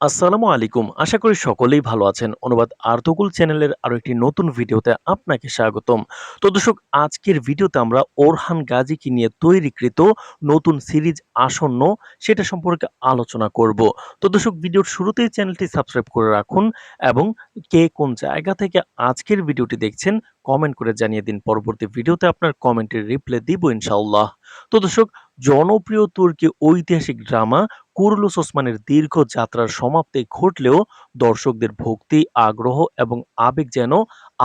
আসসালামু আলাইকুম। আশা করি সকলেই ভালো আছেন। অনুবাদ আর্তকুল চ্যানেলের আরও একটি নতুন ভিডিওতে আপনাকে স্বাগতম। তো দর্শক, আজকের ভিডিওতে আমরা ওরহান গাজীকে নিয়ে তৈরিকৃত নতুন সিরিজ আসন্ন সেটা সম্পর্কে আলোচনা করব। তো দর্শক, ভিডিওর শুরুতেই চ্যানেলটি সাবস্ক্রাইব করে রাখুন এবং কে কোন জায়গা থেকে আজকের ভিডিওটি দেখছেন কমেন্ট করে জানিয়ে দিন। পরবর্তী ভিডিওতে আপনার কমেন্টের রিপ্লাই দিব ইনশাআল্লাহ। তো দর্শক, জনপ্রিয় তুর্কি ঐতিহাসিক ড্রামা কুরুলুস ওসমানের দীর্ঘ যাত্রার সমাপ্তি ঘটলেও দর্শকদের ভক্তি, আগ্রহ এবং আবেগ যেন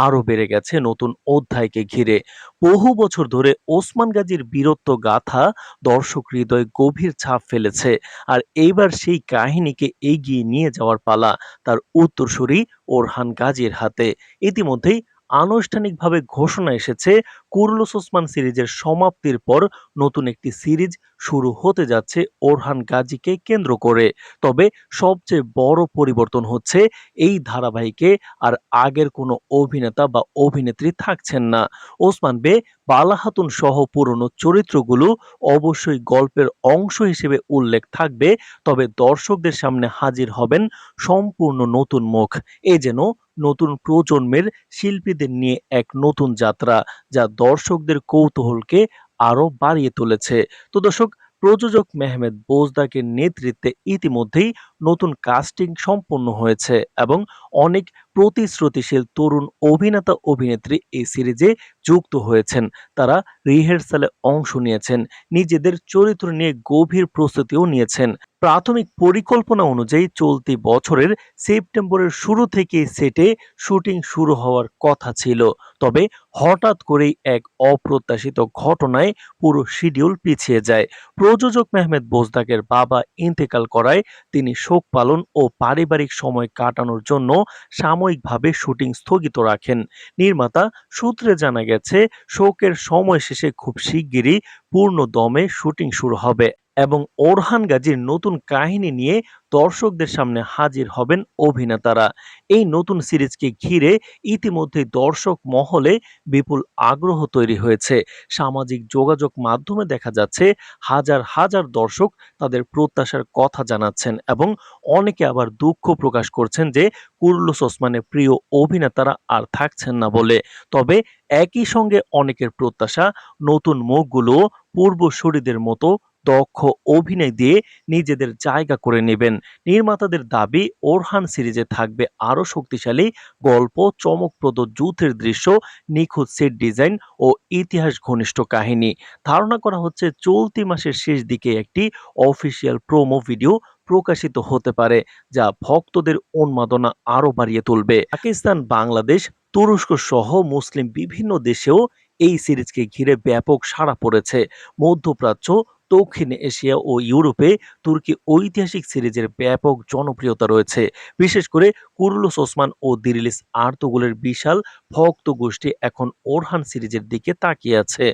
আরও বেড়ে গেছে নতুন অধ্যায়কে ঘিরে। বহু বছর ধরে ওসমান গাজীর বীরত্ব গাথা দর্শক হৃদয়ে গভীর ছাপ ফেলেছে আর এইবার সেই কাহিনীকে এগিয়ে নিয়ে যাওয়ার পালা তার উত্তরসূরি ওরহান গাজীর হাতে। ইতিমধ্যেই আনুষ্ঠানিকভাবে ঘোষণা এসেছে, কুরলুস ওসমান সিরিজের সমাপ্তির পর নতুন একটি সিরিজ শুরু হতে যাচ্ছে ওরহান গাজীকে কেন্দ্র করে। তবে সবচেয়ে বড় পরিবর্তন হচ্ছে এই ধারাবাহিকে আর আগের কোনো অভিনেতা বা অভিনেত্রী থাকছেন না। ওসমান বে বালাহাতুন সহ পুরনো চরিত্রগুলো অবশ্যই গল্পের অংশ হিসেবে উল্লেখ থাকবে, তবে দর্শকদের সামনে হাজির হবেন সম্পূর্ণ নতুন মুখ। এ যেন নতুন প্রজন্মের শিল্পীদের নিয়ে এক নতুন যাত্রা, যা দর্শকদের কৌতূহলকে আরও বাড়িয়ে তুলেছে। তো দর্শক প্রযোজক মেহমেদ বোজদাকের নেতৃত্বে ইতিমধ্যেই নতুন কাস্টিং সম্পন্ন হয়েছে এবং অনেক প্রতিশ্রুতিশীল তরুণ অভিনেতা অভিনেত্রী এই সিরিজে যুক্ত হয়েছেন। তারা রিহার্সালে অংশ নিয়েছেন, নিজেদের চরিত্র নিয়ে গভীর প্রস্তুতিও নিয়েছেন। প্রাথমিক পরিকল্পনা অনুযায়ী চলতি বছরের সেপ্টেম্বরের শুরু থেকে সেটে শুটিং শুরু হওয়ার কথা ছিল। তবে হঠাৎ করেই এক অপ্রত্যাশিত ঘটনায় পুরো শিডিউল পিছিয়ে যায়। প্রযোজক মেহমেদ বোজদাকের বাবা ইন্তেকাল করায় তিনি শোক পালন ও পারিবারিক সময় কাটানোর জন্য সাময়িকভাবে শুটিং স্থগিত রাখেন। নির্মাতা সূত্রে জানা গেছে, শোকের সময় শেষে খুব শিগগিরই পূর্ণ দমে শুটিং শুরু হবে। এবং ওরহান গাজীর নতুন কাহিনী নিয়ে দর্শকদের সামনে হাজির হবেন অভিনেতারা। এই নতুন সিরিজকে ঘিরে ইতিমধ্যে দর্শক মহলে বিপুল আগ্রহ তৈরি হয়েছে। সামাজিক যোগাযোগ মাধ্যমে দেখা যাচ্ছে, হাজার হাজার দর্শক তাদের প্রত্যাশার কথা জানাচ্ছেন এবং অনেকে আবার দুঃখ প্রকাশ করছেন যে কুরুলুস ওসমানের প্রিয় অভিনেতারা আর থাকছেন না বলে। তবে একই সঙ্গে অনেকের প্রত্যাশা, নতুন মুখগুলো পূর্বসূরিদের মতো দক্ষ অভিনয় দিয়ে নিজেদের জায়গা করে নেবেন। নির্মাতাদের দাবি, ওরহান সিরিজে থাকবে আরও শক্তিশালী গল্প, চমকপ্রদ যুদ্ধের দৃশ্য, নিখুঁত সেট ডিজাইন ও ইতিহাস ঘনিষ্ঠ কাহিনী। ধারণা করা হচ্ছে চলতি মাসের শেষ দিকে একটি অফিসিয়াল প্রোমো ভিডিও প্রকাশিত হতে পারে, যা ভক্তদের উন্মাদনা আরও বাড়িয়ে তুলবে। পাকিস্তান, বাংলাদেশ, তুরস্ক সহ মুসলিম বিভিন্ন দেশেও এই সিরিজকে ঘিরে ব্যাপক সাড়া পড়েছে। মধ্যপ্রাচ্য দক্ষিণ এশিয়া ও ইউরোপে তুর্কি ঐতিহাসিক সিরিজের ব্যাপক জনপ্রিয়তা রয়েছে। বিশেষ করে কুরুলুস ওসমান ও দিরিলিস আর্তগুলের বিশাল ভক্ত গোষ্ঠী এখন ওরহান সিরিজের দিকে তাকিয়ে আছে।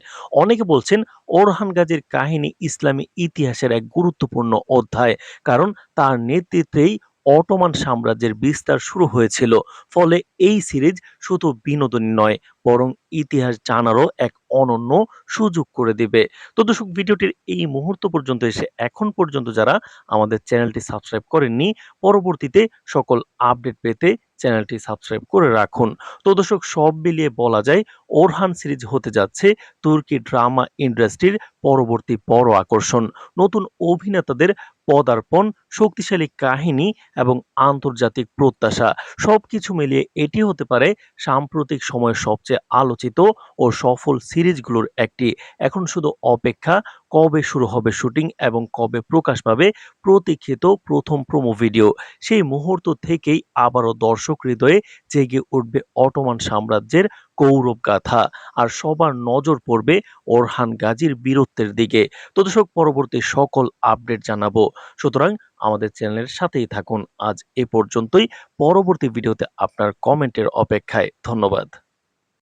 অনেকে বলছেন ওরহান গাজীর কাহিনী ইসলামী ইতিহাসের এক গুরুত্বপূর্ণ অধ্যায়, কারণ তার নেতৃত্বেই অটোমান সাম্রাজ্যের বিস্তার শুরু হয়েছিল, ফলে এই সিরিজ শুধু বিনোদনী নয়, বরং ইতিহাস জানারও এক অনন্য সুযোগ করে দিবে। তো দর্শক, ভিডিওটির এই মুহূর্ত পর্যন্ত এসে এখন পর্যন্ত যারা আমাদের চ্যানেলটি সাবস্ক্রাইব করেননি, পরবর্তীতে সকল আপডেট পেতে চ্যানেলটি সাবস্ক্রাইব করে রাখুন। তো দর্শক, সব মিলিয়ে বলা যায়, ওরহান সিরিজ হতে যাচ্ছে তুর্কি ড্রামা ইন্ডাস্ট্রির পরবর্তী বড় আকর্ষণ। নতুন অভিনেতাদের পদার্পণ, শক্তিশালী কাহিনী এবং আন্তর্জাতিক প্রত্যাশা। সব কিছু মিলিয়ে এটি হতে পারে সাম্প্রতিক সময়ের সবচেয়ে আলোচিত ও সফল সিরিজগুলোর একটি। এখন শুধু অপেক্ষা, কবে শুরু হবে শুটিং এবং কবে প্রকাশ পাবে প্রতীক্ষিত প্রথম প্রোমো ভিডিও। সেই মুহূর্ত থেকেই আবারও দর্শক হৃদয়ে জেগে উঠবে অটোমান সাম্রাজ্যের গৌরব গাথা আর সবার নজর পড়বে ওরহান গাজীর বীরত্বের দিকে। তো দর্শক, পরবর্তী সকল আপডেট জানাব। সুতরাং আমাদের চ্যানেলের সাথেই থাকুন। আজ এ পর্যন্তই। পরবর্তী ভিডিওতে আপনার কমেন্টের অপেক্ষায়। ধন্যবাদ।